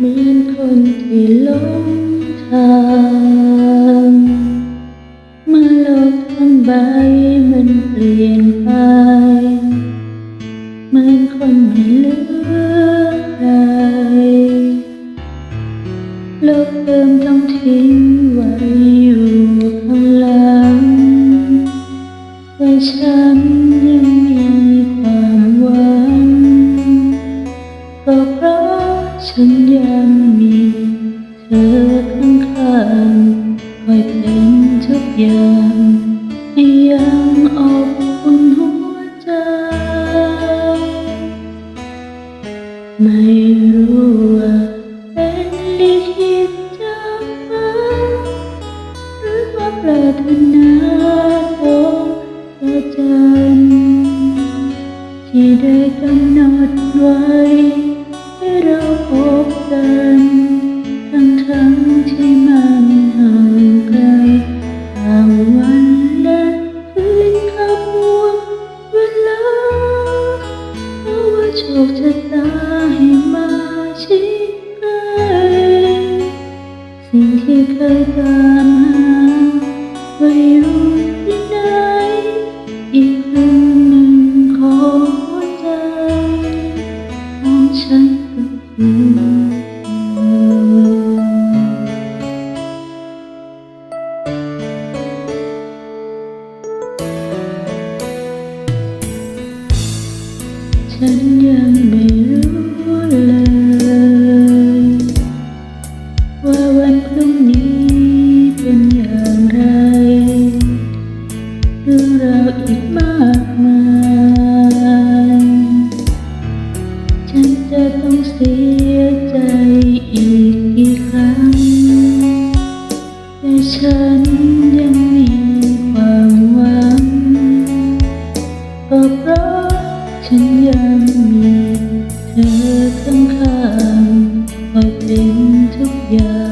เหมือนคนที่หลงทางเมื่อโลกทั้งใบมันเปลี่ยนไปเหมือนคนไม่เหลือใครโลกเดิมต้องทิ้งไว้อยู่ข้างหลังแต่ฉัน อยเป็นทุกอย่างให้ยังอบอุ่นหัวใจ ไม่รู้ว่าเป็นลิขิตจากฟ้าหรือว่าปรารถนาของพระจันทร์ที่ได้กำหนดไว้ให้เราพบกัน สิ่งที่เคยตามหาว่าอยู่ที่ไหนอีกครึ่งหนึ่งของหัวใจของฉันก็คือฉันยังไม่รู้เลย เสียใจอีกกี่ครั้ง แต่ฉันยังมีความหวัง ก็เพราะฉันยังมีเธอข้างๆคอยเป็นทุกอย่าง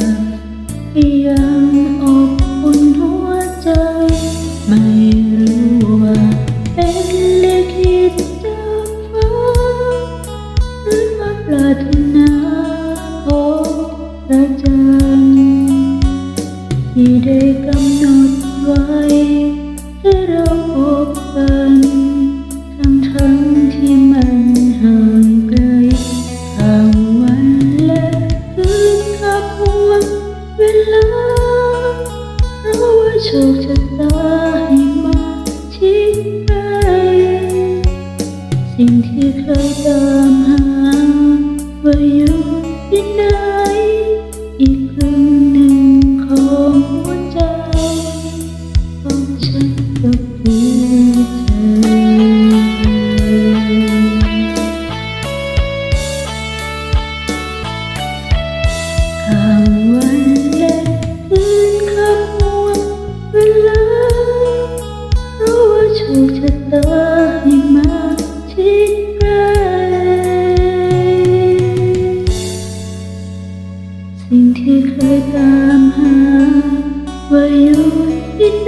ที่ได้กำหนดไว้ให้เราพบกันทั้งทั้งที่มันห่างไกลห่างวันและคืนกับห่วงเวลาเพราะว่าโชคชะตาให้มาชิดใกล้สิ่งที่เคยตามหาว่าอยู่ที่ไหน ฉันก็คือเธอข้ามวันและคืนข้ามห่วงเวลา รู้ว่าโชคชะตาให้มาชิดใกล้สิ่งที่เคยตามหา ว่าอยู่ที่ไ